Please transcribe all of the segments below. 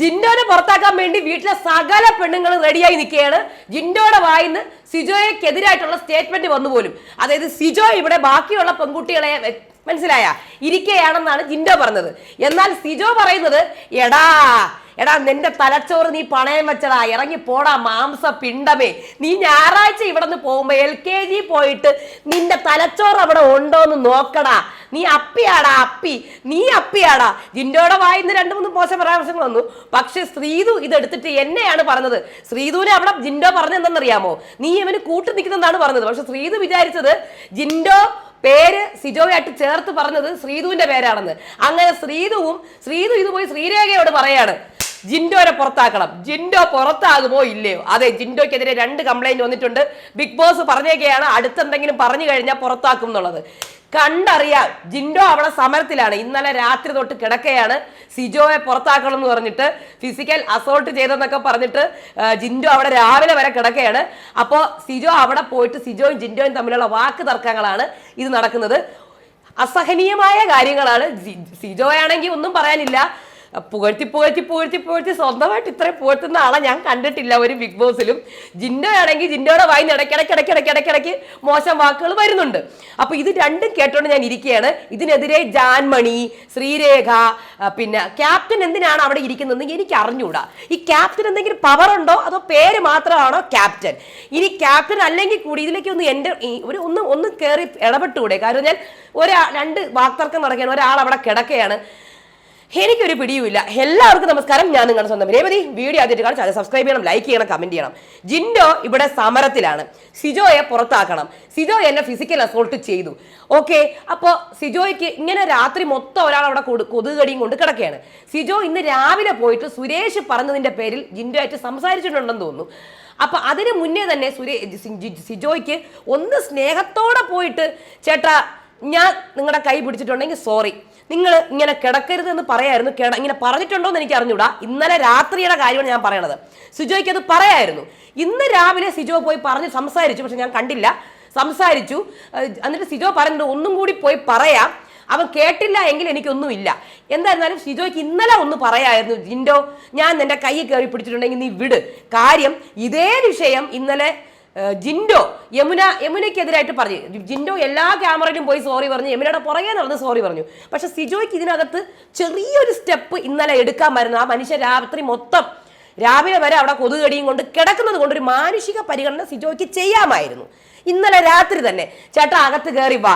ജിൻഡോനെ പുറത്താക്കാൻ വേണ്ടി വീട്ടിലെ സകല പെണ്ണുങ്ങളും റെഡിയായി നിൽക്കുകയാണ്. ജിൻഡോയുടെ വായിന്ന് സിജോയ്ക്കെതിരായിട്ടുള്ള സ്റ്റേറ്റ്മെന്റ് വന്നു പോലും അതായത് സിജോ ഇവിടെ ബാക്കിയുള്ള പെൺകുട്ടികളെ മനസ്സിലായ? ഇരിക്കുകയാണെന്നാണ് ജിൻഡോ പറഞ്ഞത്. എന്നാൽ സിജോ പറയുന്നത് എടാ എടാ നിന്റെ തലച്ചോറ് നീ പണയം വെച്ചടാ ഇറങ്ങി പോടാ മാംസ പിണ്ടമേ നീ ഞായറാഴ്ച ഇവിടെ നിന്ന് പോകുമ്പോ എൽ കെ ജി പോയിട്ട് നിന്റെ തലച്ചോറ് അവിടെ ഉണ്ടോന്ന് നോക്കടാ. നീ അപ്പിയാടാ അപ്പി. നീ അപ്പിയാടാ. ജിൻഡോയുടെ വായിന്ന് രണ്ട് മൂന്ന് മോശം പരാമർശങ്ങൾ വന്നു. പക്ഷെ ശ്രീതു ഇതെടുത്തിട്ട് എന്നെയാണ് പറഞ്ഞത്. ശ്രീതുവിനെ അവിടെ ജിൻഡോ പറഞ്ഞെന്തെന്നറിയാമോ? നീ ഇവന് കൂട്ടു നിൽക്കുന്നതാണ് പറഞ്ഞത്. പക്ഷെ ശ്രീതു വിചാരിച്ചത് ജിൻഡോ പേര് സിജോയായിട്ട് ചേർത്ത് പറഞ്ഞത് ശ്രീതുവിന്റെ പേരാണെന്ന്. അങ്ങനെ ശ്രീതുവും ശ്രീതു ഇത് പോയി ശ്രീരേഖയോട് പറയാണ്. ജിൻഡോനെ പുറത്താക്കണം. ജിൻഡോ പുറത്താകുമോ ഇല്ലയോ? അതെ ജിൻഡോക്കെതിരെ രണ്ട് കംപ്ലൈന്റ് വന്നിട്ടുണ്ട്. ബിഗ് ബോസ് പറഞ്ഞേക്കെയാണ് അടുത്തെന്തെങ്കിലും പറഞ്ഞു കഴിഞ്ഞാൽ പുറത്താക്കും എന്നുള്ളത്. കണ്ടറിയാം ജിൻഡോ അവിടെ സമരത്തിലാണ്. ഇന്നലെ രാത്രി തൊട്ട് കിടക്കയാണ്. സിജോയെ പുറത്താക്കണം എന്ന് പറഞ്ഞിട്ട് ഫിസിക്കൽ അസോൾട്ട് ചെയ്തെന്നൊക്കെ പറഞ്ഞിട്ട് ജിൻഡോ അവിടെ രാവിലെ വരെ കിടക്കയാണ്. അപ്പോൾ സിജോ അവിടെ പോയിട്ട് സിജോയും ജിൻഡോയും തമ്മിലുള്ള വാക്ക് തർക്കങ്ങളാണ് ഇത് നടക്കുന്നത്. അസഹനീയമായ കാര്യങ്ങളാണ്. സിജോയാണെങ്കിൽ ഒന്നും പറയാനില്ല. പുകഴ്ത്തി പുകഴ്ത്തി പുകഴ്ത്തി പുകഴ്ത്തി സ്വന്തമായിട്ട് ഇത്രയും പുകഴ്ത്തുന്ന ആളെ ഞാൻ കണ്ടിട്ടില്ല ഒരു ബിഗ് ബോസിലും. ജിൻഡോ ആണെങ്കിൽ വായി ഇടയ്ക്കിടയ്ക്ക് ഇടയ്ക്കിടയ്ക്ക് ഇടയ്ക്കിടയ്ക്ക് മോശം വാക്കുകൾ വരുന്നുണ്ട്. അപ്പൊ ഇത് രണ്ടും കേട്ടോണ്ട് ഞാൻ ഇരിക്കുകയാണ്. ഇതിനെതിരെ ജാൻമണി ശ്രീരേഖ പിന്നെ ക്യാപ്റ്റൻ എന്തിനാണ് അവിടെ ഇരിക്കുന്നത് എനിക്ക് അറിഞ്ഞൂടാ. ഈ ക്യാപ്റ്റൻ എന്തെങ്കിലും പവർ ഉണ്ടോ? അതോ പേര് മാത്രമാണോ ക്യാപ്റ്റൻ? ഇനി ക്യാപ്റ്റൻ അല്ലെങ്കിൽ കൂടി ഇതിലേക്ക് ഒന്ന് എന്റെ ഒരു ഒന്ന് ഒന്ന് കയറി ഇടപെട്ടുകൂടെ? കാരണം ഞാൻ ഒരാ രണ്ട് വാക്തർക്കം നടക്കുകയാണ്. ഒരാൾ അവിടെ കിടക്കുകയാണ്. എനിക്കൊരു പിടിയുമില്ല. എല്ലാവർക്കും നമസ്കാരം. ഞാൻ നിങ്ങളുടെ സ്വന്തം രേവതി. വീഡിയോ ആദ്യമായിട്ട് കാണിച്ചാൽ സബ്സ്ക്രൈബ് ചെയ്യണം ലൈക്ക് ചെയ്യണം കമന്റ് ചെയ്യണം. ജിൻഡോ ഇവിടെ സമരത്തിലാണ്. സിജോയെ പുറത്താക്കണം. സിജോ എന്നെ ഫിസിക്കൽ അസോൾട്ട് ചെയ്തു. ഓക്കെ അപ്പോൾ സിജോയ്ക്ക് ഇങ്ങനെ രാത്രി മൊത്തം ഒരാൾ അവിടെ കൊടു കൊതുകടിയും കൊണ്ട് കിടക്കുകയാണ്. സിജോ ഇന്ന് രാവിലെ പോയിട്ട് സുരേഷ് പറഞ്ഞതിന്റെ പേരിൽ ജിൻഡോ ആയിട്ട് സംസാരിച്ചിട്ടുണ്ടെന്ന് തോന്നുന്നു. അപ്പൊ അതിന് മുന്നേ തന്നെ സുരേ ജി- ജി- സിജോയ്ക്ക് ഒന്ന് സ്നേഹത്തോടെ പോയിട്ട് ചേട്ടാ ഞാൻ നിങ്ങളുടെ കൈ പിടിച്ചിട്ടുണ്ടെങ്കിൽ സോറി നിങ്ങൾ ഇങ്ങനെ കിടക്കരുത് എന്ന് പറയായിരുന്നു. കിട ഇങ്ങനെ പറഞ്ഞിട്ടുണ്ടോ എന്ന് എനിക്ക് അറിഞ്ഞൂടാ. ഇന്നലെ രാത്രിയുടെ കാര്യമാണ് ഞാൻ പറയണത്. സിജോയ്ക്ക് അത് പറയായിരുന്നു. ഇന്ന് രാവിലെ സിജോ പോയി പറഞ്ഞ് സംസാരിച്ചു. പക്ഷെ ഞാൻ കണ്ടില്ല. സംസാരിച്ചു. എന്നിട്ട് സിജോ പറഞ്ഞിട്ട് ഒന്നും കൂടി പോയി പറയാം. അവൻ കേട്ടില്ല എങ്കിൽ എനിക്കൊന്നുമില്ല. എന്തായിരുന്നാലും ഷിജോയ്ക്ക് ഇന്നലെ ഒന്ന് പറയായിരുന്നു ജിൻഡോ ഞാൻ നിന്റെ കൈ കയറി പിടിച്ചിട്ടുണ്ടെങ്കിൽ നീ വിട്. കാര്യം ഇതേ വിഷയം ഇന്നലെ ജിൻഡോ യമുന യമുനയ്ക്കെതിരായിട്ട് പറഞ്ഞു. ജിൻഡോ എല്ലാ ക്യാമറയിലും പോയി സോറി പറഞ്ഞു. യമുനയുടെ പുറകെ നടന്ന് സോറി പറഞ്ഞു. പക്ഷെ സിജോയ്ക്ക് ഇതിനകത്ത് ചെറിയൊരു സ്റ്റെപ്പ് ഇന്നലെ എടുക്കാൻ എടുക്കാമായിരുന്നു ആ മനുഷ്യ രാത്രി മൊത്തം രാവിലെ വരെ അവിടെ കൊതുകടിയും കൊണ്ട് കിടക്കുന്നത് കൊണ്ട് ഒരു മാനുഷിക പരിഗണന സിജോയ്ക്ക് ചെയ്യാമായിരുന്നു. ഇന്നലെ രാത്രി തന്നെ ചേട്ടൻ അകത്ത് കയറി വാ.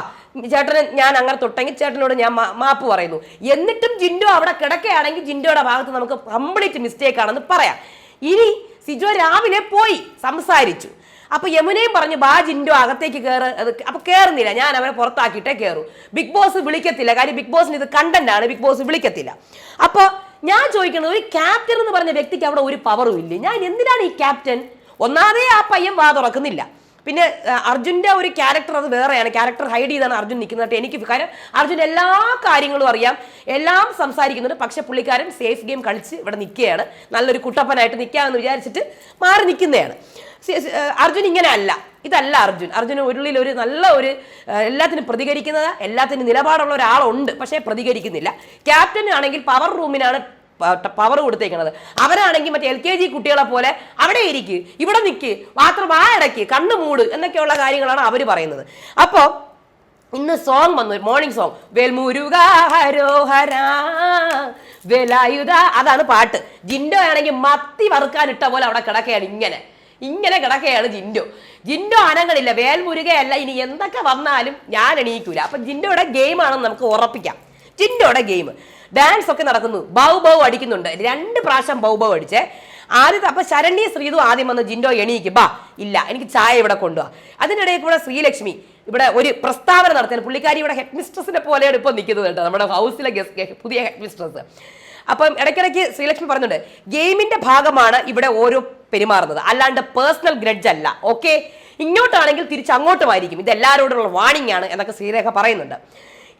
ചേട്ടന് ഞാൻ അങ്ങനെ തൊട്ടെങ്കിൽ ചേട്ടനോട് ഞാൻ മാപ്പ് പറയുന്നു. എന്നിട്ടും ജിൻഡോ അവിടെ കിടക്കുകയാണെങ്കിൽ ജിൻഡോയുടെ ഭാഗത്ത് നമുക്ക് കംപ്ലീറ്റ് മിസ്റ്റേക്ക് ആണെന്ന് പറയാം. ഇനി സിജോ രാവിലെ പോയി സംസാരിച്ചു. അപ്പൊ യമുനയും പറഞ്ഞു ബാ ജിൻഡോ അകത്തേക്ക് കയറ് അപ്പൊ കയറുന്നില്ല ഞാൻ അവനെ പുറത്താക്കിയിട്ടേ കയറൂ ബിഗ് ബോസ് വിളിക്കത്തില്ല. കാര്യം ബിഗ് ബോസിന് ഇത് കണ്ടന്റ് ആണ്. ബിഗ് ബോസ് വിളിക്കത്തില്ല. അപ്പൊ ഞാൻ ചോദിക്കുന്നത് ഒരു ക്യാപ്റ്റൻ എന്ന് പറഞ്ഞ വ്യക്തിക്ക് അവിടെ ഒരു പവറും ഇല്ല? ഞാൻ എന്തിനാണ് ഈ ക്യാപ്റ്റൻ ഒന്നാമതേ ആ പയ്യൻ വാ തുറക്കുന്നില്ല. പിന്നെ അർജുന്റെ ഒരു ക്യാരക്ടർ അത് വേറെയാണ്. ക്യാരക്ടർ ഹൈഡ് ചെയ്താണ് അർജുൻ നിൽക്കുന്നത് എനിക്ക് കാര്യം അർജുൻ എല്ലാ കാര്യങ്ങളും അറിയാം. എല്ലാം സംസാരിക്കുന്നുണ്ട്. പക്ഷെ പുള്ളിക്കാരൻ സേഫ് ഗെയിം കളിച്ച് ഇവിടെ നിൽക്കുകയാണ്. നല്ലൊരു കുട്ടപ്പനായിട്ട് നിൽക്കാമെന്ന് വിചാരിച്ചിട്ട് മാറി നിൽക്കുന്നതാണ്. അർജുൻ ഇങ്ങനെ അല്ല. ഇതല്ല അർജുൻ. അർജുന് ഉള്ളിൽ ഒരു നല്ല ഒരു എല്ലാത്തിനും പ്രതികരിക്കുന്നത് എല്ലാത്തിനും നിലപാടുള്ള ഒരാളുണ്ട്. പക്ഷേ പ്രതികരിക്കുന്നില്ല. ക്യാപ്റ്റൻ ആണെങ്കിൽ പവർ റൂമിനാണ് പവർ കൊടുത്തേക്കുന്നത് അവരാണെങ്കിൽ മറ്റേ എൽ കെ ജി കുട്ടികളെ പോലെ അവിടെ ഇരിക്ക് ഇവിടെ നിൽക്ക് മാത്രം ആ ഇടയ്ക്ക് കണ്ണു മൂട് എന്നൊക്കെയുള്ള കാര്യങ്ങളാണ് അവർ പറയുന്നത്. അപ്പോൾ ഇന്ന് സോങ് വന്നു മോർണിംഗ് സോങ് വേൽമുരുക അതാണ് പാട്ട്. ജിൻഡോ ആണെങ്കിൽ മത്തി വറുക്കാനിട്ട പോലെ അവിടെ കിടക്കുകയാണ് ഇങ്ങനെ. ഇങ്ങനെ കിടക്കുകയാണ് ജിൻഡോ. ജിൻഡോ അനങ്ങളില്ല വേൽമുരുകയല്ല ഇനി എന്തൊക്കെ വന്നാലും ഞാൻ എണീക്കൂല. അപ്പൊ ജിൻഡോയുടെ ഗെയിം ആണെന്ന് നമുക്ക് ഉറപ്പിക്കാം. ജിൻഡോയുടെ ഗെയിം ഡാൻസ് ഒക്കെ നടക്കുന്നു. ബൗ ബൗ അടിക്കുന്നുണ്ട്. രണ്ട് പ്രാവശ്യം ബൗ ബൗ അടിച്ചേ. ആദ്യത്തെ അപ്പൊ ശരണ്യ ശ്രീതു ആദ്യം വന്ന് ജിൻഡോ എണീക്ക്. ബാ ഇല്ല എനിക്ക് ചായ ഇവിടെ കൊണ്ടുപോവാ അതിനിടയിൽ കൂടെ ശ്രീലക്ഷ്മി ഇവിടെ ഒരു പ്രസ്താവന നടത്തിയാണ്. പുള്ളിക്കാരി ഇവിടെ ഹെഡ് മിസ്ട്രസിനെ പോലെയാണ് ഇപ്പോൾ നിൽക്കുന്നത് കേട്ടോ. നമ്മുടെ ഹൗസിലെ ഗസ്റ്റ് പുതിയ ഹെഡ് മിസ്ട്രസ് അപ്പം ഇടയ്ക്കിടയ്ക്ക് ശ്രീലക്ഷ്മി പറഞ്ഞിട്ടുണ്ട് ഗെയിമിന്റെ ഭാഗമാണ് ഇവിടെ ഓരോ പെരുമാറുന്നത്. അല്ലാണ്ട് പേഴ്സണൽ ഗ്രഡ്ജ് അല്ല. ഓക്കെ ഇങ്ങോട്ടാണെങ്കിൽ തിരിച്ച് അങ്ങോട്ടുമായിരിക്കും. ഇത് എല്ലാവരോടുള്ള വാണിംഗ് ആണ് എന്നൊക്കെ ശ്രീരേഖ പറയുന്നുണ്ട്.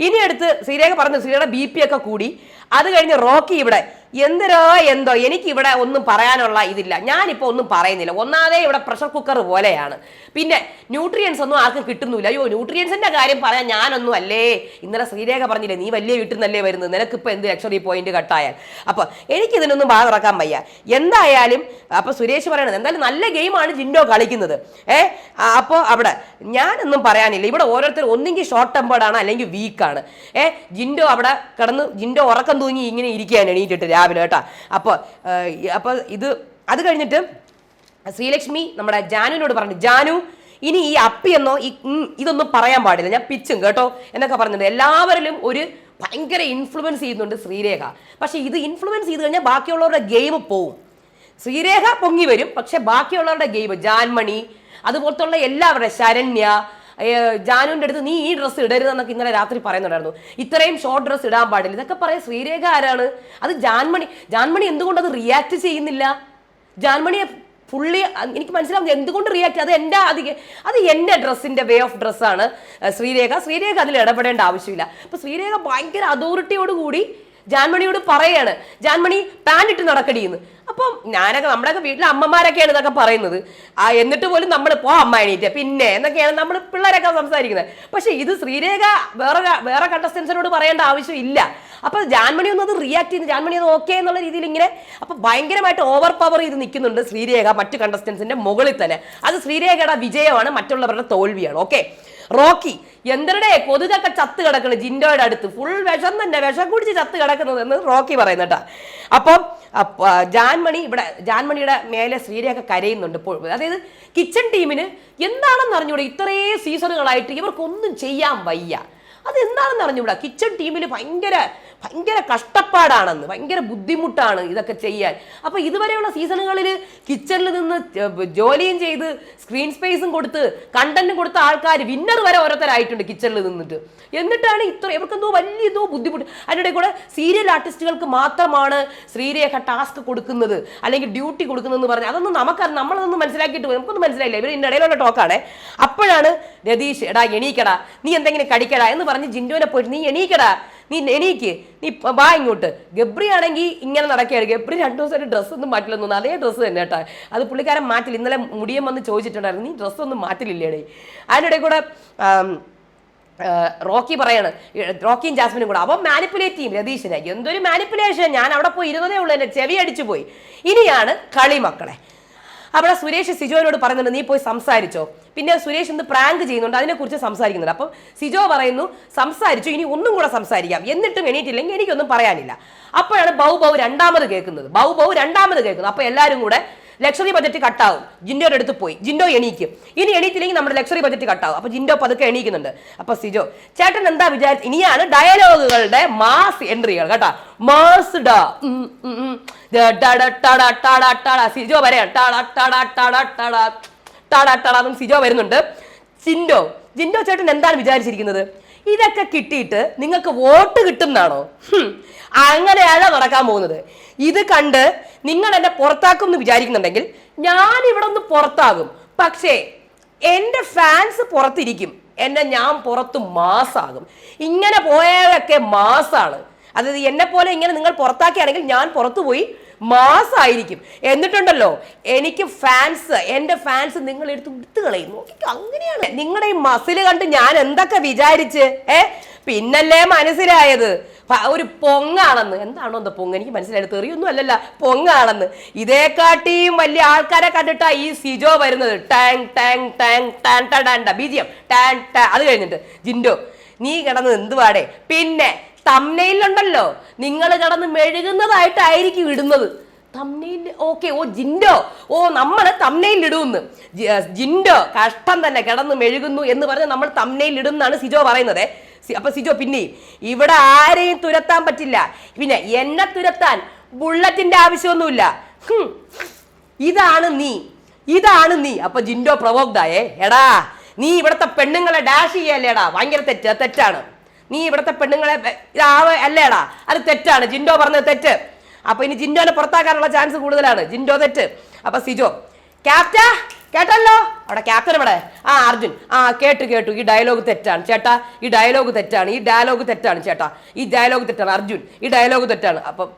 ഇനി അടുത്ത് ശ്രീരേഖ പറഞ്ഞു സീരിയയുടെ ബി പി ഒക്കെ കൂടി. അത് കഴിഞ്ഞ് റോക്കി ഇവിടെ എന്തിനോ എന്തോ? എനിക്ക് ഇവിടെ ഒന്നും പറയാനുള്ള ഇതില്ല. ഞാനിപ്പോ ഒന്നും പറയുന്നില്ല. ഒന്നാതെ ഇവിടെ പ്രഷർ കുക്കർ പോലെയാണ്. പിന്നെ ന്യൂട്രിയൻസ് ഒന്നും ആർക്കും കിട്ടുന്നില്ല. അയ്യോ ന്യൂട്രിയൻസിന്റെ കാര്യം പറയാൻ ഞാനൊന്നും അല്ലേ? ഇന്നലെ ശ്രീരേഖ പറഞ്ഞില്ലേ നീ വലിയ വീട്ടിൽ നിന്നല്ലേ വരുന്നത്? നിനക്കിപ്പോ എന്ത് ലക്ഷറി പോയിന്റ് കട്ടായാൽ? അപ്പോൾ എനിക്ക് ഇതിനൊന്നും ബാധ ഇറക്കാൻ വയ്യ. എന്തായാലും അപ്പോൾ സുരേഷ് പറയണത് എന്തായാലും നല്ല ഗെയിമാണ് ജിൻഡോ കളിക്കുന്നത്. ഏ അപ്പോൾ അവിടെ ഞാനൊന്നും പറയാനില്ല. ഇവിടെ ഓരോരുത്തർ ഒന്നെങ്കിൽ ഷോർട്ട് ടെമ്പേർഡാണ് അല്ലെങ്കിൽ വീക്കാണ് ഏ ജിൻഡോ അവിടെ കിടന്ന് ജിൻഡോ ഉറക്കം തൂങ്ങി ഇങ്ങനെ ഇരിക്കുകയാണ് എണീറ്റിട്ട് രാവിലെ കേട്ടോ. അപ്പോൾ അപ്പോൾ ഇത് അത് കഴിഞ്ഞിട്ട് ശ്രീലക്ഷ്മി നമ്മുടെ ജാനുവിനോട് പറഞ്ഞു ജാനു ഇനി ഈ അപ്പി എന്നോ ഇതൊന്നും പറയാൻ പാടില്ല. ഞാൻ പിച്ചും കേട്ടോ എന്നൊക്കെ പറഞ്ഞിട്ടുണ്ട്. എല്ലാവരിലും ഒരു ഭയങ്കര ഇൻഫ്ലുവൻസ് ചെയ്യുന്നുണ്ട് ശ്രീരേഖ. പക്ഷെ ഇത് ഇൻഫ്ലുവൻസ് ചെയ്ത് കഴിഞ്ഞാൽ ബാക്കിയുള്ളവരുടെ ഗെയിം പോവും. ശ്രീരേഖ പൊങ്ങി വരും പക്ഷെ ബാക്കിയുള്ളവരുടെ ഗെയിം ജാൻമണി അതുപോലത്തുള്ള എല്ലാവരുടെ ശരണ്യ ഏ, ജാനുവിന്റെ അടുത്ത് നീ ഈ ഡ്രസ്സ് ഇടരുതെന്നൊക്കെ ഇന്നലെ രാത്രി പറയുന്നുണ്ടായിരുന്നു. ഇത്രയും ഷോർട്ട് ഡ്രസ്സ് ഇടാൻ പാടില്ല. ഇതൊക്കെ പറയാൻ ശ്രീരേഖ ആരാണ്? അത് ജാൻമണി. ജാൻമണി എന്തുകൊണ്ട് അത് റിയാക്ട് ചെയ്യുന്നില്ല? ജാൻമണിയെ പുള്ളി എനിക്ക് മനസ്സിലാവുന്നത് എന്തുകൊണ്ട് റിയാക്ട് അത് എന്റെ അധികം അത് എന്റെ ഡ്രസ്സിന്റെ വേ ഓഫ് ഡ്രസ്സാണ് ശ്രീരേഖ. ശ്രീരേഖ അതിൽ ഇടപെടേണ്ട ആവശ്യമില്ല. അപ്പോൾ ശ്രീരേഖ ഭയങ്കര അതോറിറ്റിയോട് കൂടി ജാൻമണിയോട് പറയാണ് ജാൻമണി പാൻ ഇട്ട് നടക്കടിയെന്ന്. അപ്പം ഞാനൊക്കെ നമ്മുടെയൊക്കെ വീട്ടിലെ അമ്മമാരൊക്കെയാണ് ഇതൊക്കെ പറയുന്നത്. ആ എന്നിട്ട് പോലും നമ്മൾ പോ അമ്മ എണീറ്റ പിന്നെ എന്നൊക്കെയാണ് നമ്മൾ പിള്ളേരൊക്കെ സംസാരിക്കുന്നത്. പക്ഷെ ഇത് ശ്രീരേഖ വേറെ വേറെ കണ്ടസ്റ്റൻസിനോട് പറയേണ്ട ആവശ്യമില്ല. അപ്പൊ ജാൻമണി ഒന്നും അത് റിയാക്ട് ചെയ്യുന്നു ജാൻമണി അത് ഓക്കെ എന്നുള്ള രീതിയിൽ ഇങ്ങനെ അപ്പൊ ഭയങ്കരമായിട്ട് ഓവർ പവർ ചെയ്ത് നിൽക്കുന്നുണ്ട് ശ്രീരേഖ മറ്റു കണ്ടസ്റ്റൻസിന്റെ മുകളിൽ തന്നെ. അത് ശ്രീരേഖയുടെ വിജയമാണ് മറ്റുള്ളവരുടെ തോൽവിയാണ് ഓക്കെ റോക്കി എന്തരുടെ കൊതുകൊക്കെ ചത്ത് കിടക്കുന്നത് ജിൻഡോയുടെ അടുത്ത്? ഫുൾ വിഷം തന്നെ വിഷം കുടിച്ച് ചത്ത് കിടക്കുന്നത് എന്ന് റോക്കി പറയുന്നട്ടാ അപ്പം അപ്പ- ജാൻമണി ഇവിടെ ജാൻമണിയുടെ മേലെ ശ്രീരേഖ കരയുന്നുണ്ട് അതായത് കിച്ചൺ ടീമിന് എന്താണെന്ന് അറിഞ്ഞൂടെ ഇത്രയും സീസണുകളായിട്ട് ഇവർക്കൊന്നും ചെയ്യാൻ വയ്യ. അതെന്താണെന്ന് അറിഞ്ഞൂടാ കിച്ചൺ ടീമിൽ ഭയങ്കര ഭയങ്കര കഷ്ടപ്പാടാണെന്ന് ഭയങ്കര ബുദ്ധിമുട്ടാണ് ഇതൊക്കെ ചെയ്യാൻ. അപ്പോൾ ഇതുവരെയുള്ള സീസണുകളിൽ കിച്ചണിൽ നിന്ന് ജോലിയും ചെയ്ത് സ്ക്രീൻ സ്പേസും കൊടുത്ത് കണ്ടന്റും കൊടുത്ത ആൾക്കാർ വിന്നർ വരെ ഓരോരുത്തരായിട്ടുണ്ട് കിച്ചണിൽ നിന്നിട്ട്. എന്നിട്ടാണ് ഇത്ര ഇവർക്കെന്തോ വലിയ എന്തോ ബുദ്ധിമുട്ട്. അതിനിടെ കൂടെ സീരിയൽ ആർട്ടിസ്റ്റുകൾക്ക് മാത്രമാണ് ശ്രീരേഖ ടാസ്ക് കൊടുക്കുന്നത് അല്ലെങ്കിൽ ഡ്യൂട്ടി കൊടുക്കുന്നതെന്ന് പറഞ്ഞാൽ അതൊന്നും നമുക്ക് നമ്മളതൊന്നും മനസ്സിലാക്കിയിട്ട് നമുക്കൊന്നും മനസ്സിലായില്ല. ഇവർ ഇതിന്റെ ഇടയിലുള്ള ടോക്കാണ് അപ്പോഴാണ് രതീഷ് എടാ എണീക്കടാ. നീ എന്തെങ്കിലും കടിക്കടാ എന്ന് പറഞ്ഞ് ജിൻഡോനെ പോയിട്ട് നീ എണീക്കടാ. നീ എണീക്ക്. നീ വാ ഇങ്ങോട്ട്. ഗബ്രി ആണെങ്കിൽ ഇങ്ങനെ നടക്കുകയാണ്. ഗബ്രി രണ്ടു ദിവസമായിട്ട് ഡ്രസ്സ് ഒന്നും മാറ്റില്ല തോന്നുന്നു. അതേ ഡ്രസ്സ് തന്നെ കേട്ടോ. അത് പുള്ളിക്കാരൻ മാറ്റില്ല. ഇന്നലെ മുടിയം വന്ന് ചോദിച്ചിട്ടുണ്ടായിരുന്നു. നീ ഡ്രസ്സ് ഒന്നും മാറ്റില്ലേടേ. അതിനിടെ കൂടെ റോക്കി പറയാണ്. റോക്കിയും ജാസ്മിനും കൂടെ. അവൻ മാനിപ്പുലേറ്റ് ചെയ്യും രതീഷിനെ എന്തൊരു മാനിപ്പുലേഷൻ ഞാൻ അവിടെ പോയി ഇരുന്നതേ ഉള്ളൂ. എന്റെ ചെവി അടിച്ചു പോയി ഇനിയാണ് കളി മക്കളെ. അവിടെ സുരേഷ് സിജോനോട് പറയുന്നുണ്ട് നീ പോയി സംസാരിച്ചോ. പിന്നെ സുരേഷ് ഇന്ന് പ്രാങ്ക് ചെയ്യുന്നുണ്ട് അതിനെക്കുറിച്ച് സംസാരിക്കുന്നുണ്ട്. അപ്പം സിജോ പറയുന്നു സംസാരിച്ചു ഇനി ഒന്നും കൂടെ സംസാരിക്കാം. എന്നിട്ടും എണീറ്റില്ലെങ്കിൽ എനിക്കൊന്നും പറയാനില്ല. അപ്പോഴാണ് ബൗ ബൗ രണ്ടാമത് കേൾക്കുന്നത്. ബൗ ബൗ രണ്ടാമത് കേൾക്കുന്നത്. അപ്പോൾ എല്ലാവരും കൂടെ ലക്ഷറി ബജറ്റ് കട്ടാവും ജിൻഡോയുടെ അടുത്ത് പോയി ജിൻഡോ എണീക്കും ഇനി എണീറ്റില്ലെങ്കിൽ നമ്മുടെ ലക്ഷറി ബജറ്റ് കട്ടാവും അപ്പൊ ജിൻഡോ പതുക്കെ എണീക്കുന്നുണ്ട് അപ്പൊ സിജോ ചേട്ടൻ എന്താ വിചാരിച്ചു ഇനിയാണ് ഡയലോഗുകളുടെ മാസ് എൻട്രികൾ കേട്ടാ മാസ് ഡാ. സിജോ എന്നും സിജോ വരുന്നുണ്ട് ജിൻഡോ ജിൻഡോ ചേട്ടൻ എന്താണ് വിചാരിച്ചിരിക്കുന്നത് ഇതൊക്കെ കിട്ടിയിട്ട് നിങ്ങൾക്ക് വോട്ട് കിട്ടും എന്നാണോ അങ്ങനെയാണ് നടക്കാൻ പോകുന്നത്? ഇത് കണ്ട് നിങ്ങൾ എന്നെ പുറത്താക്കും എന്ന് വിചാരിക്കുന്നുണ്ടെങ്കിൽ ഞാൻ ഇവിടെ ഒന്ന് പുറത്താകും. പക്ഷേ എന്റെ ഫാൻസ് പുറത്തിരിക്കും. എന്നെ ഞാൻ പുറത്ത് മാസാകും. ഇങ്ങനെ പോയതൊക്കെ മാസാണ്. അതായത് എന്നെ പോലെ ഇങ്ങനെ നിങ്ങൾ പുറത്താക്കുകയാണെങ്കിൽ ഞാൻ പുറത്തു പോയി മാസായിരിക്കും. എന്നിട്ടുണ്ടല്ലോ എനിക്ക് ഫാൻസ് എന്റെ ഫാൻസ് നിങ്ങളെടുത്ത് എടുത്തു കളയും. നോക്കിക്കോ അങ്ങനെയാണ്. നിങ്ങളുടെ ഈ മസിൽ കണ്ട് ഞാൻ എന്തൊക്കെ വിചാരിച്ച് ഏ? പിന്നല്ലേ മനസ്സിലായത്? ഒരു പൊങ്ങാണെന്ന്. എന്താണോ എന്താ പൊങ്ങ്? എനിക്ക് മനസ്സിലായത് തെറിയൊന്നും അല്ലല്ല. പൊങ്ങാണെന്ന്. ഇതേക്കാട്ടിയും വലിയ ആൾക്കാരെ കണ്ടിട്ടാ ഈ സിജോ വരുന്നത്. ടാങ് ടാങ് ടാങ് ടാൻ ടാൻ ബി ജി എം. ടാൻ ടാ അത് കഴിഞ്ഞിട്ട്. ജിൻഡോ നീ കിടന്ന് എന്തുവാടെ? പിന്നെ തമ്മനയിലുണ്ടല്ലോ നിങ്ങൾ കിടന്ന് മെഴുകുന്നതായിട്ടായിരിക്കും ഇടുന്നത്. തമ്മനയിൽ ഓക്കെ ഓ ജിൻഡോ. ഓ നമ്മൾ തമ്മനയിൽ ഇടുമെന്ന് ജിൻഡോ കഷ്ടം തന്നെ കിടന്ന് മെഴുകുന്നു എന്ന് പറഞ്ഞ് നമ്മൾ തമ്മനയിൽ ഇടുന്നാണ് സിജോ പറയുന്നത്. അപ്പൊ സിജോ പിന്നെയും ഇവിടെ ആരെയും തുരത്താൻ പറ്റില്ല. പിന്നെ എന്നെ തുരത്താൻ ബുള്ളറ്റിന്റെ ആവശ്യമൊന്നുമില്ല. ഇതാണ് നീ. ഇതാണ് നീ. അപ്പൊ ജിൻഡോ പ്രവോക്തായേ എടാ നീ ഇവിടത്തെ പെണ്ണുങ്ങളെ ഡാഷ് ചെയ്യല്ലേടാ. ഭയങ്കര തെറ്റ് തെറ്റാണ്. നീ ഇവിടുത്തെ പെണ്ണുങ്ങളെ ഇതാവ് അല്ലേടാ? അത് തെറ്റാണ്. ജിൻഡോ പറഞ്ഞത് തെറ്റ്. അപ്പൊ ഇനി ജിൻഡോനെ പുറത്താക്കാനുള്ള ചാൻസ് കൂടുതലാണ്. ജിൻഡോ തെറ്റ്. അപ്പൊ സിജോ ക്യാപ്റ്റ കേട്ടല്ലോ? അവിടെ ക്യാപ്റ്റൻ ഇവിടെ ആ അർജുൻ. ആ കേട്ടു കേട്ടു. ഈ ഡയലോഗ് തെറ്റാണ്. ചേട്ടാ ഈ ഡയലോഗ് തെറ്റാണ്. ഈ ഡയലോഗ് തെറ്റാണ് ചേട്ടാ. ഈ ഡയലോഗ് തെറ്റാണ്. അർജുൻ ഈ ഡയലോഗ് തെറ്റാണ്. അപ്പം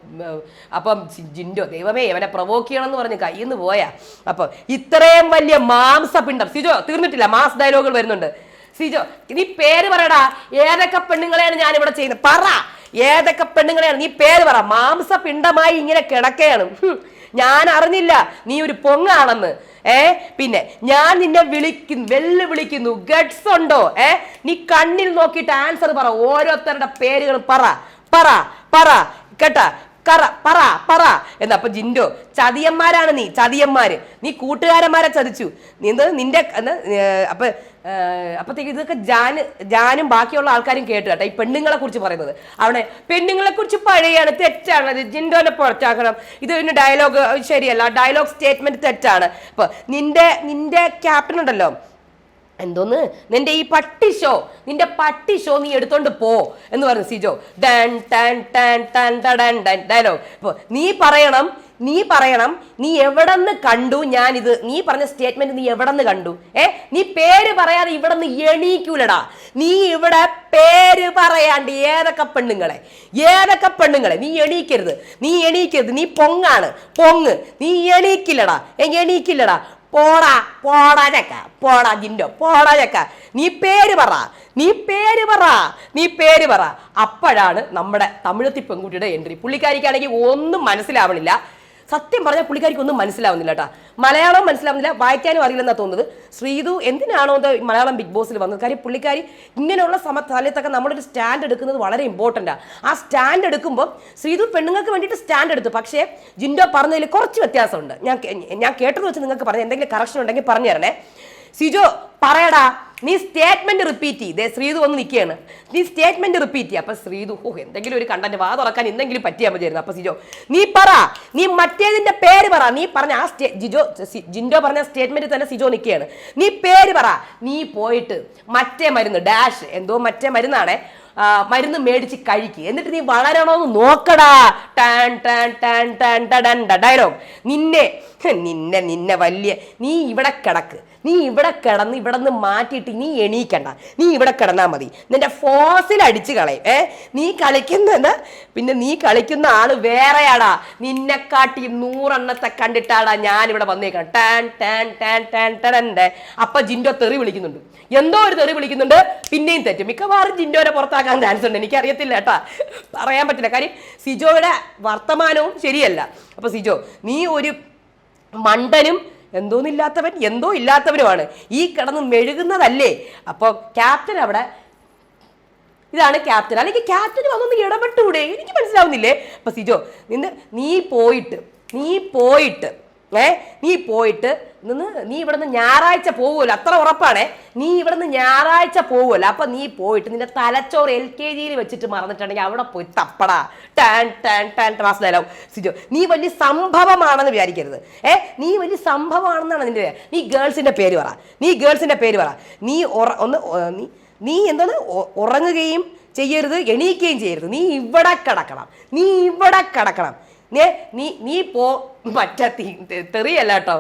അപ്പം ജിൻഡോ ദൈവമേ ഇവനെ പ്രൊവോക്ക് ചെയ്യണം എന്ന് പറഞ്ഞ് കയ്യിൽ നിന്ന് പോയാ. അപ്പൊ ഇത്രയും വലിയ മാംസപിണ്ഡം സിജോ തീർന്നിട്ടില്ല. മാസ് ഡയലോഗുകൾ വരുന്നുണ്ട്. സിജോ നീ പേര് പറയടാ ഏതൊക്കെ പെണ്ണുങ്ങളെയാണ് ഞാൻ ഇവിടെ ചെയ്യുന്നത്? പറ. ഏതൊക്കെ പെണ്ണുങ്ങളെയാണ്? നീ പേര് പറ. മാംസപിണ്ഡമായി ഇങ്ങനെ കിടക്കുകയാണ് ഹും. ഞാൻ അറിഞ്ഞില്ല. നീ ഒരു പൊങ്ങാണെന്ന്. ഏ? പിന്നെ ഞാൻ നിന്നെ വിളിക്കുന്നു വെല്ലു വിളിക്കുന്നു. ഗഡ്സ് ഉണ്ടോ? ഏ? നീ കണ്ണിൽ നോക്കിയിട്ട് ആൻസർ പറ. ഓരോരുത്തരുടെ പേരുകൾ പറ. പറ. പറ. കേട്ടാ? കറ പറ പറ. എന്താ അപ്പൊ ജിൻഡോ ചതിയന്മാരാണ് നീ ചതിയന്മാര്. നീ കൂട്ടുകാരന്മാരെ ചതിച്ചു. എന്ത് നിന്റെ അപ്പൊ അപ്പത്തേക്ക് ഇതൊക്കെ ജാന് ജാനും ബാക്കിയുള്ള ആൾക്കാരും കേട്ടു കേട്ടോ ഈ പെണ്ണുങ്ങളെ കുറിച്ച് പറയുന്നത്. അവിടെ പെണ്ണുങ്ങളെ കുറിച്ച് പഴയാണ് തെറ്റാണ്. അത് ജിൻഡോനെ പുറത്താക്കണം. ഇത് പിന്നെ ഡയലോഗ് ശരിയല്ല ഡയലോഗ് സ്റ്റേറ്റ്മെന്റ് തെറ്റാണ്. അപ്പൊ നിന്റെ നിന്റെ ക്യാപ്റ്റൻ ഉണ്ടല്ലോ എന്തോന്ന്? നിന്റെ ഈ പട്ടി ഷോ നിന്റെ പട്ടി ഷോ നീ എടുത്തോണ്ട് പോ എന്ന് പറഞ്ഞു സിജോ. ഡയലോഗ് നീ പറയണം നീ പറയണം നീ എവിടെന്ന് കണ്ടു ഞാനിത്? നീ പറഞ്ഞ സ്റ്റേറ്റ്മെന്റ് നീ എവിടെന്ന് കണ്ടു? ഏ? നീ പേര് പറയാതെ ഇവിടെ നിന്ന് എണീക്കൂലടാ. നീ ഇവിടെ പേര് പറയാണ്ട് ഏതൊക്കെ പെണ്ണുങ്ങളെ? ഏതൊക്കെ പെണ്ണുങ്ങളെ? നീ എണീക്കരുത്. നീ എണീക്കരുത്. നീ പൊങ്ങാണ്. പൊങ്ങ്. നീ എണീക്കില്ലടാ. എണീക്കില്ലടാ. പോടാ പോടാ ചക്ക പോടാ ജിൻഡോ പോടാ ചക്ക. നീ പേര് പറ നീ പേര് പറ നീ പേര് പറ. അപ്പോഴാണ് നമ്മുടെ തമിഴത്തി പെൺകുട്ടിയുടെ എൻട്രി. പുള്ളിക്കാരിക്കാണെങ്കിൽ ഒന്നും മനസ്സിലാവണില്ല. സത്യം പറഞ്ഞാൽ പുള്ളിക്കാരിക്ക് ഒന്നും മനസ്സിലാവുന്നില്ല കേട്ടോ മലയാളം മനസ്സിലാവുന്നില്ല വായിക്കാനും അറിയില്ലെന്നാ തോന്നുന്നത്. ശ്രീതു എന്തിനാണോ മലയാളം ബിഗ് ബോസിൽ വന്നത്? കാര്യം പുള്ളിക്കാരി ഇങ്ങനെയുള്ള സമ സ്ഥലത്തൊക്കെ നമ്മളൊരു സ്റ്റാൻഡ് എടുക്കുന്നത് വളരെ ഇമ്പോർട്ടന്റ് ആ. സ്റ്റാൻഡ് എടുക്കുമ്പോൾ ശ്രീതു പെണ്ണുങ്ങൾക്ക് വേണ്ടിയിട്ട് സ്റ്റാൻഡ് എടുത്തു. പക്ഷേ ജിൻഡോ പറഞ്ഞതിൽ കുറച്ച് വ്യത്യാസമുണ്ട്. ഞാൻ ഞാൻ കേട്ടത് വെച്ച് നിങ്ങൾക്ക് പറഞ്ഞ എന്തെങ്കിലും കറക്ഷൻ ഉണ്ടെങ്കിൽ പറഞ്ഞു തരണേ. സിജോ പറയടാ നീ സ്റ്റേറ്റ്മെന്റ് റിപ്പീറ്റ് ചെയ്തേ ശ്രീതു വന്ന് നിൽക്കുകയാണ്. നീ സ്റ്റേറ്റ്മെന്റ് റിപ്പീറ്റ് ചെയ്യുക അപ്പൊ ശ്രീതു ഓ എന്തെങ്കിലും ഒരു കണ്ടന്റ് വാ തുറക്കാൻ എന്തെങ്കിലും പറ്റിയാൽ മതിയായിരുന്നു. അപ്പൊ സിജോ നീ പറ നീ മറ്റേതിന്റെ പേര് പറ. നീ പറഞ്ഞ ആ സ്റ്റേ ജിജോ ജിൻഡോ പറഞ്ഞ സ്റ്റേറ്റ്മെന്റ് തന്നെ സിജോ നിൽക്കുകയാണ്. നീ പേര് പറ. നീ പോയിട്ട് മറ്റേ മരുന്ന് ഡാഷ് എന്തോ മറ്റേ മരുന്നാണേ മരുന്ന് മേടിച്ച് കഴിക്കുക എന്നിട്ട് നീ വളരണോന്ന് നോക്കടാ. ടാൻ ടാൻ ടാൻ ടാൻ ടടൻ ഡയലോഗ്. നിന്നെ നിന്നെ നിന്നെ വലിയ നീ ഇവിടെ കിടക്ക്. നീ ഇവിടെ കിടന്ന് ഇവിടെ നിന്ന് മാറ്റിയിട്ട് നീ എണീക്കണ്ട. നീ ഇവിടെ കിടന്നാൽ മതി. നിന്റെ ഫോസിൽ അടിച്ച് കളയും. ഏ? നീ കളിക്കുന്നത് പിന്നെ നീ കളിക്കുന്ന ആൾ വേറെയാടാ. നിന്നെക്കാട്ടി നൂറെണ്ണത്തെ കണ്ടിട്ടാടാ ഞാൻ ഇവിടെ വന്നേക്കാം ടാൻ ടാൻ ടാൻ ടാൻ ടാന്റെ അപ്പൊ ജിൻഡോ തെറി വിളിക്കുന്നുണ്ട്. എന്തോ ഒരു തെറി വിളിക്കുന്നുണ്ട്. പിന്നെയും തെറ്റും. മിക്കവാറും ജിൻഡോനെ പുറത്താക്കാൻ ചാൻസ് ഉണ്ട്. എനിക്കറിയത്തില്ല കേട്ടാ. പറയാൻ പറ്റില്ല. കാര്യം സിജോയുടെ വർത്തമാനവും ശരിയല്ല. അപ്പൊ സിജോ നീ ഒരു മണ്ടനും എന്തോന്നില്ലാത്തവൻ എന്തോ ഇല്ലാത്തവനുമാണ്. ഈ കിടന്ന് മെഴുകുന്നതല്ലേ? അപ്പോൾ ക്യാപ്റ്റൻ അവിടെ ഇതാണ് ക്യാപ്റ്റൻ അല്ലെങ്കിൽ ക്യാപ്റ്റൻ വന്നൊന്ന് ഇടപെട്ടൂടെ? എനിക്ക് മനസ്സിലാവുന്നില്ലേ? അപ്പൊ സിജോ നിന്ന് നീ പോയിട്ട് നീ പോയിട്ട് ഏ? നീ പോയിട്ട് നിന്ന് നീ ഇവിടുന്ന് ഞായറാഴ്ച പോവുമല്ലോ. അത്ര ഉറപ്പാണേ. നീ ഇവിടുന്ന് ഞായറാഴ്ച പോവുമല്ലോ. അപ്പൊ നീ പോയിട്ട് നിന്റെ തലച്ചോറ് എൽ കെ ജിയിൽ വെച്ചിട്ട് മറന്നിട്ടുണ്ടെങ്കിൽ അവിടെ പോയി തപ്പടാ. ടാൻ ടാൻ ടാൻ ഡയലോഗ്. സിജോ നീ വലിയ സംഭവമാണെന്ന് വിചാരിക്കരുത്. ഏ? നീ വലിയ സംഭവമാണെന്നാണ് നിന്റെ. നീ ഗേൾസിന്റെ പേര് പറ. നീ ഗേൾസിന്റെ പേര് പറ. നീ ഒന്ന് നീ നീ എന്താണ്? ഉറങ്ങുകയും ചെയ്യരുത് എണീക്കുകയും ചെയ്യരുത്. നീ ഇവിടെ കിടക്കണം. നീ ഇവിടെ കിടക്കണം. നേ നീ നീ പോ. മറ്റേ തെറിയല്ല കേട്ടോ.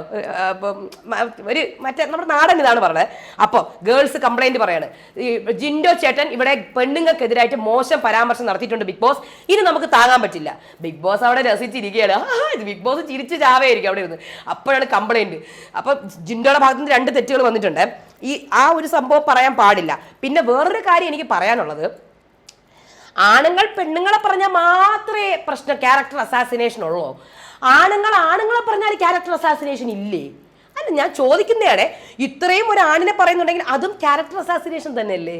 ഒരു മറ്റേ നമ്മുടെ നാടൻ ഇതാണ് പറഞ്ഞത്. അപ്പോൾ ഗേൾസ് കംപ്ലൈന്റ് പറയാണ്. ഈ ജിൻഡോ ചേട്ടൻ ഇവിടെ പെണ്ണുങ്ങൾക്കെതിരായിട്ട് മോശം പരാമർശം നടത്തിയിട്ടുണ്ട് ബിഗ് ബോസ്. ഇനി നമുക്ക് താങ്ങാൻ പറ്റില്ല. ബിഗ് ബോസ് അവിടെ രസിച്ചിരിക്കുകയാണ്. ഇത് ബിഗ് ബോസ് ചിരിച്ച് ചാവേയിരിക്കും അവിടെ ഇരുന്ന്. അപ്പോഴാണ് കംപ്ലൈന്റ് അപ്പോൾ ജിൻഡോയുടെ ഭാഗത്ത് നിന്ന് രണ്ട് തെറ്റുകൾ വന്നിട്ടുണ്ട്. ഈ ആ ഒരു സംഭവം പറയാൻ പാടില്ല. പിന്നെ വേറൊരു കാര്യം എനിക്ക് പറയാനുള്ളത്. ആണുങ്ങൾ പെണ്ണുങ്ങളെ പറഞ്ഞാൽ മാത്രമേ പ്രശ്നം ക്യാരക്ടർ അസാസിനേഷൻ ഉള്ളൂ. ആണുങ്ങൾ ആണുങ്ങളെ പറഞ്ഞാൽ ക്യാരക്ടർ അസാസിനേഷൻ ഇല്ലേ? അല്ല ഞാൻ ചോദിക്കുന്നതാണ് ഇത്രയും ഒരു ആണിനെ പറയുന്നുണ്ടെങ്കിൽ അതും ക്യാരക്ടർ അസാസിനേഷൻ തന്നെയല്ലേ?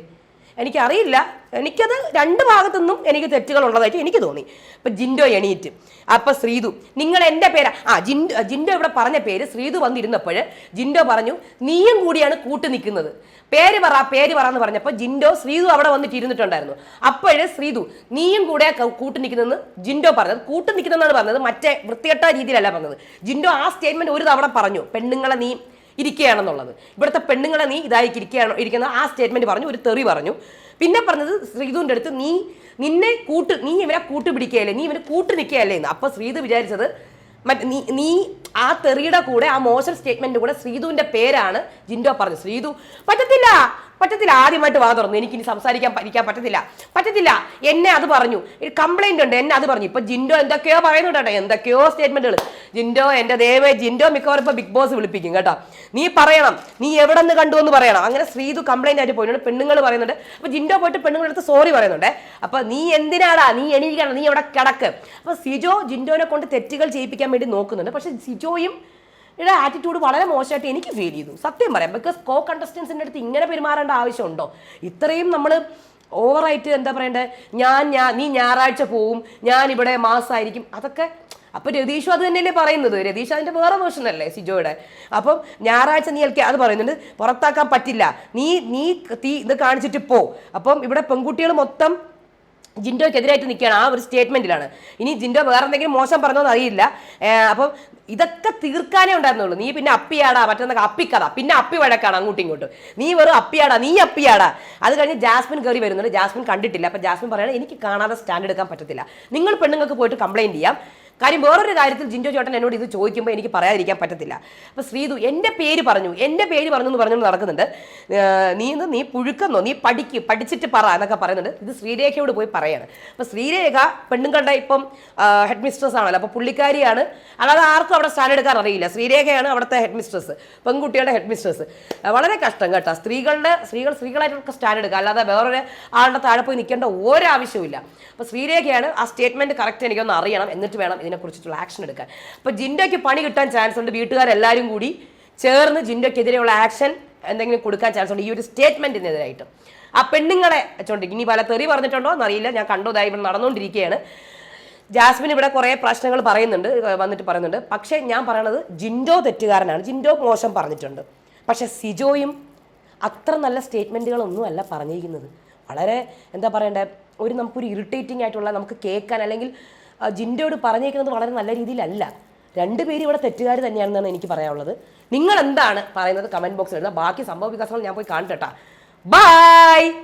എനിക്കറിയില്ല. എനിക്കത് രണ്ട് ഭാഗത്തുനിന്നും എനിക്ക് തെറ്റുകൾ ഉള്ളതായിട്ട് എനിക്ക് തോന്നി. അപ്പം ജിൻഡോ എണീറ്റ്. അപ്പം ശ്രീതു നിങ്ങൾ എന്റെ പേര് ആ ജിൻഡോ ജിൻഡോ ഇവിടെ പറഞ്ഞ പേര് ശ്രീതു വന്നിരുന്നപ്പോൾ ജിൻഡോ പറഞ്ഞു നീയും കൂടിയാണ് കൂട്ടു നിൽക്കുന്നത്. പേര് പറ പേര് പറ എന്ന് പറഞ്ഞപ്പോൾ ജിൻഡോ ശ്രീതു അവിടെ വന്നിട്ട് ഇരുന്നിട്ടുണ്ടായിരുന്നു. അപ്പോഴേ ശ്രീതു നീയും കൂടെ കൂട്ടു നിൽക്കുന്നതെന്ന് ജിൻഡോ പറഞ്ഞത്. കൂട്ടു നിൽക്കുന്നതെന്നാണ് പറഞ്ഞത്. മറ്റേ വൃത്തികെട്ട രീതിയിലല്ല പറഞ്ഞത്. ജിൻഡോ ആ സ്റ്റേറ്റ്മെന്റ് ഒരു തവണ പറഞ്ഞു. പെണ്ണുങ്ങളെ നീ ഇരിക്കുകയാണെന്നുള്ളത്. ഇവിടുത്തെ പെണ്ണുങ്ങളെ നീ ഇതായി ഇരിക്കുകയാണ് ഇരിക്കുന്ന ആ സ്റ്റേറ്റ്മെന്റ് പറഞ്ഞു ഒരു തെറി പറഞ്ഞു. പിന്നെ പറഞ്ഞത് ശ്രീതുവിന്റെ അടുത്ത് നീ നിന്നെ കൂട്ട് നീ ഇവരെ കൂട്ടുപിടിക്കുകയല്ലേ? നീ ഇവരെ കൂട്ട് നിൽക്കുകയല്ലേ എന്ന്. അപ്പോൾ ശ്രീധു വിചാരിച്ചത് മറ്റ് നീ നീ ആ തെറിയുടെ കൂടെ ആ മോശം സ്റ്റേറ്റ്മെന്റ് കൂടെ ശ്രീധുവിന്റെ പേരാണ് ജിൻഡോ പറഞ്ഞു ശ്രീധു പറ്റത്തില്ല. പറ്റത്തില്ല ആദ്യമായിട്ട് വാ തുറന്നു. എനിക്ക് ഇനി സംസാരിക്കാൻ പഠിക്കാൻ പറ്റത്തില്ല. പറ്റത്തില്ല. എന്നെ അത് പറഞ്ഞു. ഒരു കംപ്ലൈന്റ് ഉണ്ട് എന്നെ അത് പറഞ്ഞു. ഇപ്പൊ ജിൻഡോ എന്തൊക്കെയോ പറയുന്നുണ്ട് എന്തൊക്കെയോ സ്റ്റേറ്റ്മെന്റുകൾ ജിൻഡോ എന്റെ ദൈവമേ ജിൻഡോ മിക്കവാറും ഇപ്പൊ ബിഗ് ബോസ് വിളിപ്പിക്കും കേട്ടോ. നീ പറയണം. നീ എവിടെ നിന്ന് കണ്ടു എന്ന് പറയണം. അങ്ങനെ ശ്രീതു കംപ്ലൈന്റ് ആയിട്ട് പോയിട്ടുണ്ട്. പെണ്ണുങ്ങൾ പറയുന്നുണ്ട്. അപ്പൊ ജിൻഡോ പോയിട്ട് പെണ്ണുങ്ങളുടെ അടുത്ത് സോറി പറയുന്നുണ്ട്. അപ്പൊ നീ എന്തിനാടാ? നീ എണീക്കണം. നീ എവിടെ കിടക്ക്? അപ്പൊ സിജോ ജിൻഡോനെ കൊണ്ട് തെറ്റുകൾ ചെയ്യിപ്പിക്കാൻ വേണ്ടി നോക്കുന്നുണ്ട്. പക്ഷെ സിജോയും ഇവിടെ ആറ്റിറ്റ്യൂഡ് വളരെ മോശമായിട്ട് എനിക്ക് ഫീൽ ചെയ്തു. സത്യം പറയാം ബിക്കോസ് കോ കണ്ടസ്റ്റൻസിന്റെ അടുത്ത് ഇങ്ങനെ പെരുമാറേണ്ട ആവശ്യമുണ്ടോ? ഇത്രയും നമ്മൾ ഓവറായിട്ട് എന്താ പറയണ്ടേ? ഞാൻ ഞാൻ നീ ഞായറാഴ്ച പോവും ഞാൻ ഇവിടെ മാസമായിരിക്കും അതൊക്കെ അപ്പൊ രതീഷും അത് തന്നെയല്ലേ പറയുന്നത്. രതീഷ് അതിന്റെ വേറെ വേർഷൻ അല്ലേ സിജോയുടെ? അപ്പം ഞായറാഴ്ച നീ എൽക്കെ അത് പറയുന്നുണ്ട്. പുറത്താക്കാൻ പറ്റില്ല. നീ നീ തീ ഇത് കാണിച്ചിട്ട് പോ. അപ്പം ഇവിടെ പെൺകുട്ടികൾ മൊത്തം ജിൻഡോയ്ക്കെതിരായിട്ട് നിൽക്കുകയാണ് ആ ഒരു സ്റ്റേറ്റ്മെന്റിലാണ്. ഇനി ജിൻഡോ വേറെ എന്തെങ്കിലും മോശം പറഞ്ഞോന്ന് അറിയില്ല. അപ്പം ഇതൊക്കെ തീർക്കാനേ ഉണ്ടായിരുന്നുള്ളൂ. നീ പിന്നെ അപ്പിയാടാ മറ്റൊന്നൊക്കെ അപ്പിക്കഥ. പിന്നെ അപ്പി വഴക്കാണ് അങ്ങോട്ടും ഇങ്ങോട്ടും. നീ വെറും അപ്പിയാടാ നീ അപ്പിയാടാ. അത് കഴിഞ്ഞ് ജാസ്മിൻ കയറി വരുന്നുണ്ട്. ജാസ്മിൻ കണ്ടിട്ടില്ല. അപ്പം ജാസ്മിൻ പറയണത് എനിക്ക് കാണാതെ സ്റ്റാൻഡ് എടുക്കാൻ പറ്റത്തില്ല. നിങ്ങൾ പെണ്ണുങ്ങൾക്ക് പോയിട്ട് കംപ്ലൈന്റ് ചെയ്യാം. കാര്യം വേറൊരു കാര്യത്തിൽ ജിൻഡോ ചേട്ടൻ എന്നോട് ഇത് ചോദിക്കുമ്പോൾ എനിക്ക് പറയാതിരിക്കാൻ പറ്റത്തില്ല. അപ്പോൾ ശ്രീതു എന്റെ പേര് പറഞ്ഞു എന്റെ പേര് പറഞ്ഞു എന്ന് പറഞ്ഞു നടക്കുന്നുണ്ട്. നീ ഇന്ന് നീ പുഴുക്കുന്നോ നീ പഠിക്ക് പഠിച്ചിട്ട് പറ എന്നൊക്കെ പറയുന്നുണ്ട്. ഇത് ശ്രീരേഖയോട് പോയി പറയാണ്. അപ്പോൾ ശ്രീരേഖ പെണ്ണുങ്ങളുടെ ഇപ്പം ഹെഡ് മിസ്ട്രസ് ആണല്ലോ. അപ്പോൾ പുള്ളിക്കാരിയാണ്. അല്ലാതെ ആർക്കും അവിടെ സ്റ്റാൻഡ് എടുക്കാൻ അറിയില്ല. ശ്രീരേഖയാണ് അവിടുത്തെ ഹെഡ് മിസ്ട്രസ് പെൺകുട്ടികളുടെ ഹെഡ് മിസ്ട്രസ് വളരെ കഷ്ടം കേട്ടോ. സ്ത്രീകളുടെ സ്ത്രീകൾ സ്ത്രീകളായിട്ടൊക്കെ സ്റ്റാൻഡ് എടുക്കുക. അല്ലാതെ വേറൊരു ആളുടെ താഴെ പോയി നിൽക്കേണ്ട ഒരാവശ്യവും ഇല്ല അപ്പോൾ ശ്രീരേഖയാണ് ആ സ്റ്റേറ്റ്മെന്റ് കറക്റ്റ് എനിക്കൊന്ന് അറിയണം. എന്നിട്ട് വേണം ഇതിനെക്കുറിച്ചിട്ടുള്ള ആക്ഷൻ എടുക്കാൻ. അപ്പോൾ ജിൻഡോയ്ക്ക് പണി കിട്ടാൻ ചാൻസ് ഉണ്ട്. വീട്ടുകാരെല്ലാവരും കൂടി ചേർന്ന് ജിൻഡോയ്ക്കെതിരെയുള്ള ആക്ഷൻ എന്തെങ്കിലും കൊടുക്കാൻ ചാൻസ് ഉണ്ട്. ഈ ഒരു സ്റ്റേറ്റ്മെന്റിനെതിരായിട്ട് ആ പെണ്ണുങ്ങളെ വെച്ചോണ്ടിരിക്കും ഇനി പല തെറി പറഞ്ഞിട്ടുണ്ടോ എന്നറിയില്ല. ഞാൻ കണ്ടതായി ഇവിടെ നടന്നുകൊണ്ടിരിക്കുകയാണ് ജാസ്മിൻ ഇവിടെ കുറേ പ്രശ്നങ്ങൾ പറയുന്നുണ്ട് വന്നിട്ട് പറയുന്നുണ്ട്. പക്ഷേ ഞാൻ പറയണത് ജിൻഡോ തെറ്റുകാരനാണ്. ജിൻഡോ മോശം പറഞ്ഞിട്ടുണ്ട്. പക്ഷേ സിജോയും അത്ര നല്ല സ്റ്റേറ്റ്മെന്റുകളൊന്നും അല്ല പറഞ്ഞിരിക്കുന്നത്. വളരെ എന്താ പറയണ്ടേ ഒരു നമുക്കൊരു ഇറിറ്റേറ്റിംഗ് ആയിട്ടുള്ള നമുക്ക് കേൾക്കാൻ അല്ലെങ്കിൽ ആ, ജിൻഡോയോട് പറഞ്ഞേക്കുന്നത് വളരെ നല്ല രീതിയിലല്ല. രണ്ട് പേര് ഇവിടെ തെറ്റുകാർ തന്നെയാണെന്നാണ് എനിക്ക് പറയാനുള്ളത്. നിങ്ങൾ എന്താണ് പറയുന്നത്? കമന്റ് ബോക്സിൽ എഴുതുക ബാക്കി സംഭവ വികാസങ്ങൾ ഞാൻ പോയി കാണട്ടെ ബൈ